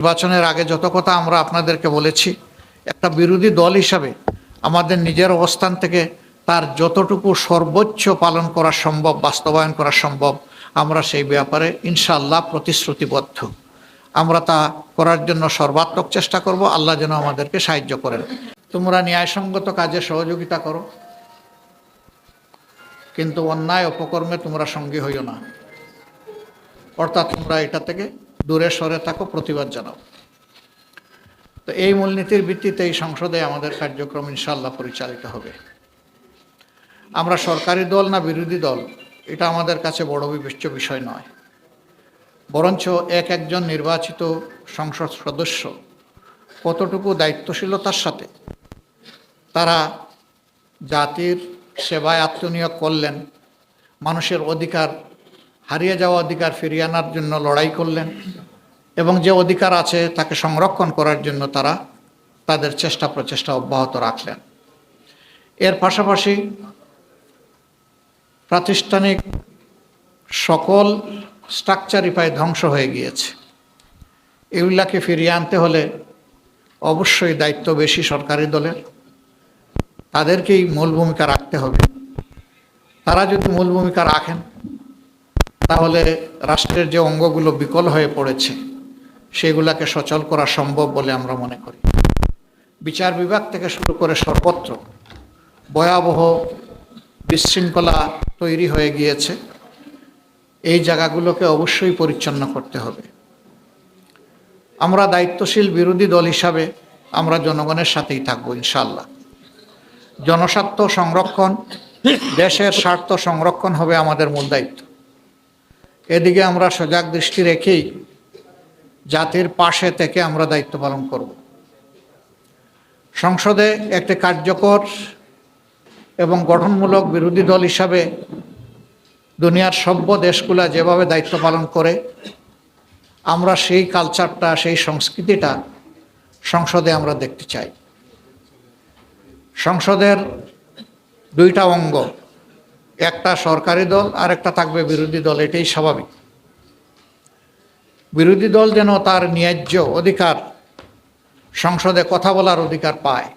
নির্বাচনের আগে যত কথা আমরা আপনাদেরকে বলেছি, একটা বিরোধী দল হিসাবে আমাদের নিজের অবস্থান থেকে তার যতটুকু সর্বোচ্চ পালন করা সম্ভব, বাস্তবায়ন করা সম্ভব, আমরা সেই ব্যাপারে ইনশাআল্লাহ প্রতিশ্রুতিবদ্ধ। আমরা তা করার জন্য সর্বাত্মক চেষ্টা করব, আল্লাহ যেন আমাদেরকে সাহায্য করেন। তোমরা ন্যায়সঙ্গত কাজে সহযোগিতা করো, কিন্তু অন্যায় অপকর্মে তোমরা সঙ্গী হইও না। অর্থাৎ তোমরা এটা থেকে দূরে সরে থাকো, প্রতিবাদ জানাও। তো এই মূলনীতির ভিত্তিতে এই সংসদে আমাদের কার্যক্রম ইনশাল্লাহ পরিচালিত হবে। আমরা সরকারি দল না বিরোধী দল, এটা আমাদের কাছে বড় বিবেচ্য বিষয় নয়। বরঞ্চ এক একজন নির্বাচিত সংসদ সদস্য কতটুকু দায়িত্বশীলতার সাথে তারা জাতির সেবায় আত্মনিয়োগ করলেন, মানুষের অধিকার হারিয়ে যাওয়া অধিকার ফিরিয়ে আনার জন্য লড়াই করলেন এবং যে অধিকার আছে তাকে সংরক্ষণ করার জন্য তারা তাদের চেষ্টা প্রচেষ্টা অব্যাহত রাখলেন। এর পাশাপাশি প্রাতিষ্ঠানিক সকল স্ট্রাকচারই প্রায় ধ্বংস হয়ে গিয়েছে। এগুলাকে ফিরিয়ে আনতে হলে অবশ্যই দায়িত্ব বেশি সরকারি দলের। তাদেরকেই মূল ভূমিকা রাখতে হবে। তারা যদি মূল ভূমিকা রাখেন তাহলে রাষ্ট্রের যে অঙ্গগুলো বিকল হয়ে পড়েছে, সেগুলাকে সচল করা সম্ভব বলে আমরা মনে করি। বিচার বিভাগ থেকে শুরু করে সর্বত্র ভয়াবহ বিশৃঙ্খলা তৈরি হয়ে গিয়েছে। এই জায়গাগুলোকে অবশ্যই পরিচ্ছন্ন করতে হবে। আমরা দায়িত্বশীল বিরোধী দল হিসাবে আমরা জনগণের সাথেই থাকব ইনশাল্লাহ জনস্বার্থ সংরক্ষণ, দেশের স্বার্থ সংরক্ষণ হবে আমাদের মূল দায়িত্ব। এদিকে আমরা সজাগ দৃষ্টি রেখেই জাতির পাশে থেকে আমরা দায়িত্ব পালন করব। সংসদে একটি কার্যকর এবং গঠনমূলক বিরোধী দল হিসাবে দুনিয়ার সভ্য দেশগুলা যেভাবে দায়িত্ব পালন করে, আমরা সেই কালচারটা, সেই সংস্কৃতিটা সংসদে আমরা দেখতে চাই। সংসদের দুইটা অঙ্গ একটা সরকারি দল আর একটা থাকবে বিরোধী দল, এটাই স্বাভাবিক। বিরোধী দল যেন তার ন্যায্য অধিকার, সংসদে কথা বলার অধিকার পায়,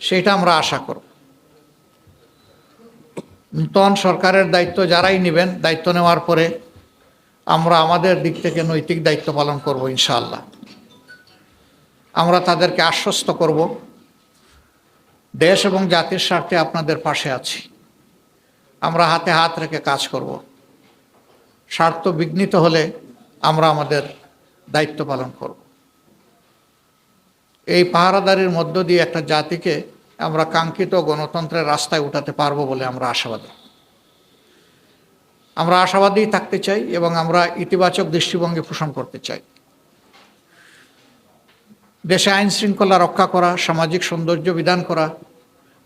সেটা আমরা আশা করব। নূতন সরকারের দায়িত্ব যারাই নেবেন, দায়িত্ব নেওয়ার পরে আমরা আমাদের দিক থেকে নৈতিক দায়িত্ব পালন করব ইনশাআল্লাহ। আমরা তাদেরকে আশ্বস্ত করব। দেশ এবং জাতির স্বার্থে আপনাদের পাশে আছি। আমরা হাতে হাত রেখে কাজ করব। স্বার্থ বিঘ্নিত হলে আমরা আমাদের দায়িত্ব পালন করব। এই পাহারাদারির মধ্য দিয়ে একটা জাতিকে আমরা কাঙ্ক্ষিত গণতন্ত্রের রাস্তায় উঠাতে পারব বলে আমরা আশাবাদী। আমরা আশাবাদী থাকতে চাই এবং আমরা ইতিবাচক দৃষ্টিভঙ্গি পোষণ করতে চাই। দেশে আইন শৃঙ্খলা রক্ষা করা, সামাজিক সৌন্দর্য বিধান করা,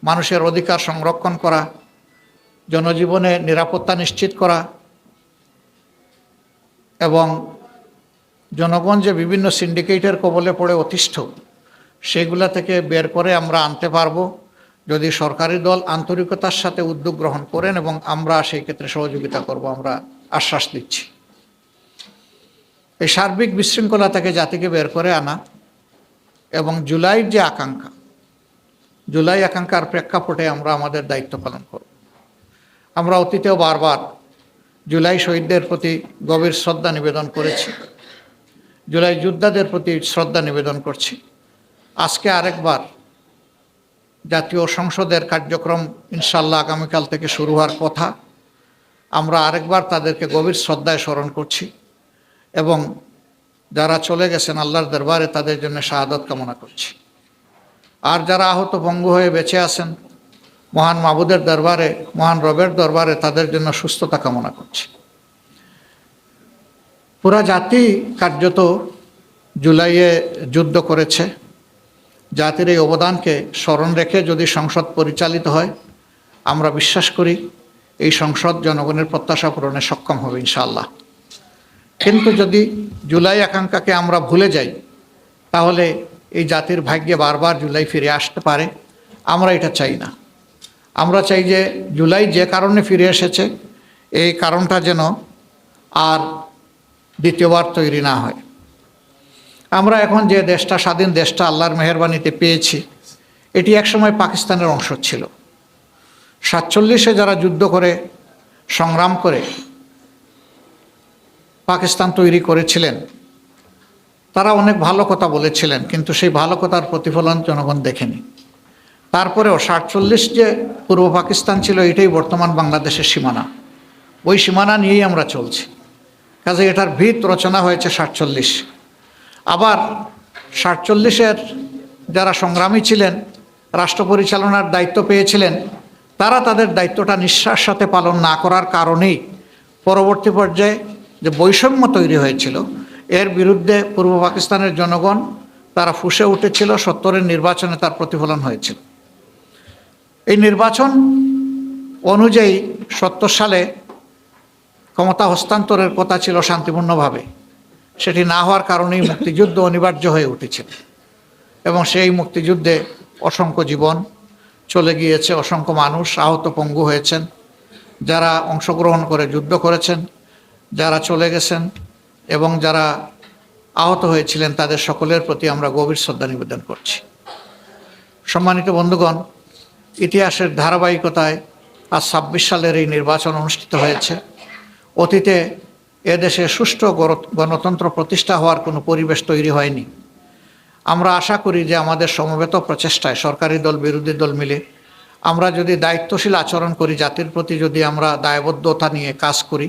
মানুষের অধিকার সংরক্ষণ করা জনজীবনে নিরাপত্তা নিশ্চিত করা এবং জনগণ যে বিভিন্ন সিন্ডিকেটের কবলে পড়ে অতিষ্ঠ, সেগুলা থেকে বের করে আমরা আনতে পারব। যদি সরকারি দল আন্তরিকতার সাথে উদ্যোগ গ্রহণ করেন এবং আমরা সেই ক্ষেত্রে সহযোগিতা করব, আমরা আশ্বাস দিচ্ছি। এই সার্বিক বিশৃঙ্খলা থেকে জাতিকে বের করে আনা এবং জুলাইয়ের যে আকাঙ্ক্ষা, জুলাই আকাঙ্ক্ষার প্রেক্ষাপটে আমরা আমাদের দায়িত্ব পালন করব। আমরা অতীতেও বারবার জুলাই শহীদদের প্রতি গভীর শ্রদ্ধা নিবেদন করেছি। জুলাই যোদ্ধাদের প্রতি শ্রদ্ধা নিবেদন করছি। আজকে আরেকবার জাতীয় সংসদের কার্যক্রম ইনশাল্লাহ আগামীকাল থেকে শুরু হওয়ার কথা। আমরা আরেকবার তাদেরকে গভীর শ্রদ্ধায় স্মরণ করছি এবং যারা চলে গেছেন আল্লাহর দরবারে তাদের জন্য শাহাদত কামনা করছি। আর যারা আহত ভঙ্গ হয়ে বেঁচে আছেন মহান মাবুদের দরবারে, মহান রবের দরবারে তাদের জন্য সুস্থতা কামনা করছি। পুরা জাতি কার্যত জুলাইয়ে যুদ্ধ করেছে। জাতির এই অবদানকে স্মরণ রেখে যদি সংসদ পরিচালিত হয়, আমরা বিশ্বাস করি এই সংসদ জনগণের প্রত্যাশা পূরণে সক্ষম হবে ইনশাআল্লাহ। কিন্তু যদি জুলাই আকাঙ্ক্ষাকে আমরা ভুলে যাই, তাহলে এই জাতির ভাগ্যে বারবার জুলাই ফিরে আসতে পারে, আমরা এটা চাই না। আমরা চাই যে জুলাই যে কারণে ফিরে এসেছে, এই কারণটা যেন আর দ্বিতীয়বার তৈরি না হয়। আমরা এখন যে দেশটা, স্বাধীন দেশটা আল্লাহর মেহরবানিতে পেয়েছি, এটি একসময় পাকিস্তানের অংশ ছিল। সাতচল্লিশে যারা যুদ্ধ করে, সংগ্রাম করে পাকিস্তান তৈরি করেছিলেন, তারা অনেক ভালো কথা বলেছিলেন, কিন্তু সেই ভালো কথার প্রতিফলন জনগণ দেখেনি। তারপরেও সাতচল্লিশ যে পূর্ব পাকিস্তান ছিল, এটাই বর্তমান বাংলাদেশের সীমানা। ওই সীমানা নিয়েই আমরা চলছি। কাজে এটার ভিত রচনা হয়েছে সাতচল্লিশ। আবার সাতচল্লিশের যারা সংগ্রামী ছিলেন, রাষ্ট্র পরিচালনার দায়িত্ব পেয়েছিলেন, তারা তাদের দায়িত্বটা নিঃশ্বাস সাথে পালন না করার কারণেই পরবর্তী পর্যায়ে যে বৈষম্য তৈরি হয়েছিল, এর বিরুদ্ধে পূর্ব পাকিস্তানের জনগণ তারা ফুসে উঠেছিল, সত্তরের নির্বাচনে তার প্রতিফলন হয়েছিল। এই নির্বাচন অনুযায়ী সত্তর সালে ক্ষমতা হস্তান্তরের কথা ছিল শান্তিপূর্ণভাবে। সেটি না হওয়ার কারণেই মুক্তিযুদ্ধ অনিবার্য হয়ে উঠেছে এবং সেই মুক্তিযুদ্ধে অসংখ্য জীবন চলে গিয়েছে, অসংখ্য মানুষ আহত পঙ্গু হয়েছেন, যারা অংশগ্রহণ করে যুদ্ধ করেছেন, যারা চলে গেছেন এবং যারা আহত হয়েছিলেন, তাদের সকলের প্রতি আমরা গভীর শ্রদ্ধা নিবেদন করছি। সম্মানিত বন্ধুগণ ইতিহাসের ধারাবাহিকতায় আজ ছাব্বিশ সালের এই নির্বাচন অনুষ্ঠিত হয়েছে। অতীতে এদেশে সুষ্ঠু গণতন্ত্র প্রতিষ্ঠা হওয়ার কোনো পরিবেশ তৈরি হয়নি। আমরা আশা করি যে আমাদের সমবেত প্রচেষ্টায় সরকারি দল, বিরোধী দল মিলে আমরা যদি দায়িত্বশীল আচরণ করি, জাতির প্রতি যদি আমরা দায়বদ্ধতা নিয়ে কাজ করি,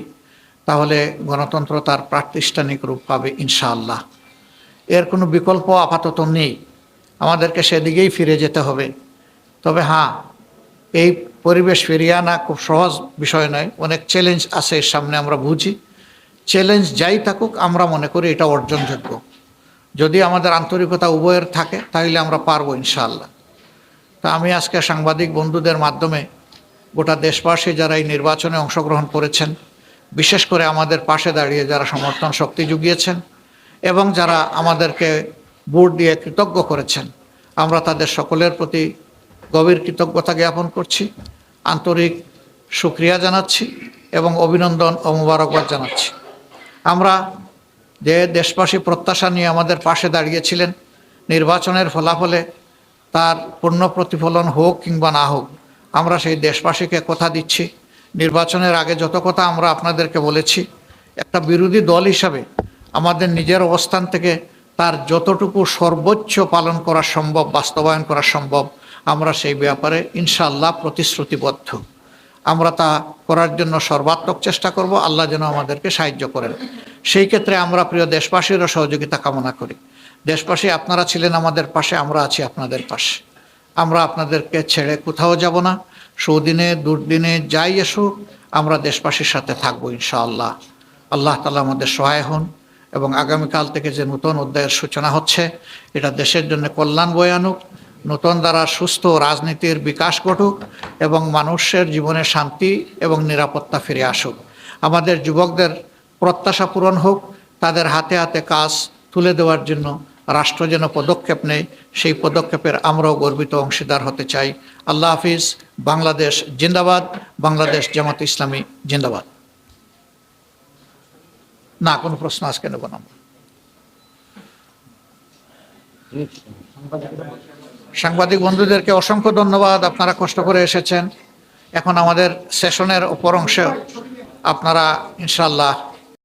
তাহলে গণতন্ত্র তার প্রাতিষ্ঠানিক রূপ পাবে ইনশাআল্লাহ। এর কোনো বিকল্প আপাতত নেই। আমাদেরকে সেদিকেই ফিরে যেতে হবে। তবে হ্যাঁ এই পরিবেশ ফিরিয়ে আনা খুব সহজ বিষয় নয়। অনেক চ্যালেঞ্জ আছে এর সামনে আমরা বুঝি। চ্যালেঞ্জ যাই থাকুক, আমরা মনে করি এটা অর্জনযোগ্য। যদি আমাদের আন্তরিকতা উভয়ের থাকে তাহলে আমরা পারব ইনশাআল্লাহ। তা আমি আজকে সাংবাদিক বন্ধুদের মাধ্যমে গোটা দেশবাসী যারা এই নির্বাচনে অংশগ্রহণ করেছেন, বিশেষ করে আমাদের পাশে দাঁড়িয়ে যারা সমর্থন শক্তি জুগিয়েছেন এবং যারা আমাদেরকে ভোট দিয়ে কৃতজ্ঞ করেছেন, আমরা তাদের সকলের প্রতি গভীর কৃতজ্ঞতা জ্ঞাপন করছি, আন্তরিক সুক্রিয়া জানাচ্ছি এবং অভিনন্দন ও মোবারকবাদ জানাচ্ছি। আমরা যে দেশবাসী প্রত্যাশা নিয়ে আমাদের পাশে দাঁড়িয়েছিলেন, নির্বাচনের ফলাফলে তার পূর্ণ প্রতিফলন হোক কিংবা না হোক, আমরা সেই দেশবাসীকে কথা দিচ্ছি। নির্বাচনের আগে যত কথা আমরা আপনাদেরকে বলেছি, একটা বিরোধী দল হিসাবে আমাদের নিজের অবস্থান থেকে তার যতটুকু সর্বোচ্চ পালন করা সম্ভব, বাস্তবায়ন করা সম্ভব আমরা সেই ব্যাপারে ইনশাআল্লাহ প্রতিশ্রুতিবদ্ধ। আমরা তা করার জন্য সর্বাত্মক চেষ্টা করব, আল্লাহ যেন আমাদেরকে সাহায্য করেন। সেই ক্ষেত্রে আমরা প্রিয় দেশবাসীরও সহযোগিতা কামনা করি। দেশবাসী, আপনারা ছিলেন আমাদের পাশে, আমরা আছি আপনাদের পাশে। আমরা আপনাদেরকে ছেড়ে কোথাও যাব না। সুদিনে, দুর্দিনে যাই এসুক আমরা দেশবাসীর সাথে থাকব ইনশাআল্লাহ। আল্লাহ তালা আমাদের সহায় হন এবং আগামীকাল থেকে যে নতুন অধ্যায়ের সূচনা হচ্ছে, এটা দেশের জন্য কল্যাণ বয়ে আনুক। নতুন দ্বারা সুস্থ রাজনীতির বিকাশ ঘটুক এবং মানুষের জীবনে শান্তি এবং নিরাপত্তা ফিরে আসুক। আমাদের যুবকদের প্রত্যাশা পূরণ হোক, তাদের হাতে হাতে কাজ তুলে দেওয়ার জন্য রাষ্ট্র যেন পদক্ষেপ নেয়, সেই পদক্ষেপের আমরাও গর্বিত অংশীদার হতে চাই। আল্লাহ হাফিজ, বাংলাদেশ জিন্দাবাদ, বাংলাদেশ জামাত ইসলামী জিন্দাবাদ। না, কোনো প্রশ্ন আজকে নেব না। সাংবাদিক বন্ধুদেরকে অসংখ্য ধন্যবাদ, আপনারা কষ্ট করে এসেছেন। এখন আমাদের সেশনের অপর অংশে আপনারা ইনশাল্লাহ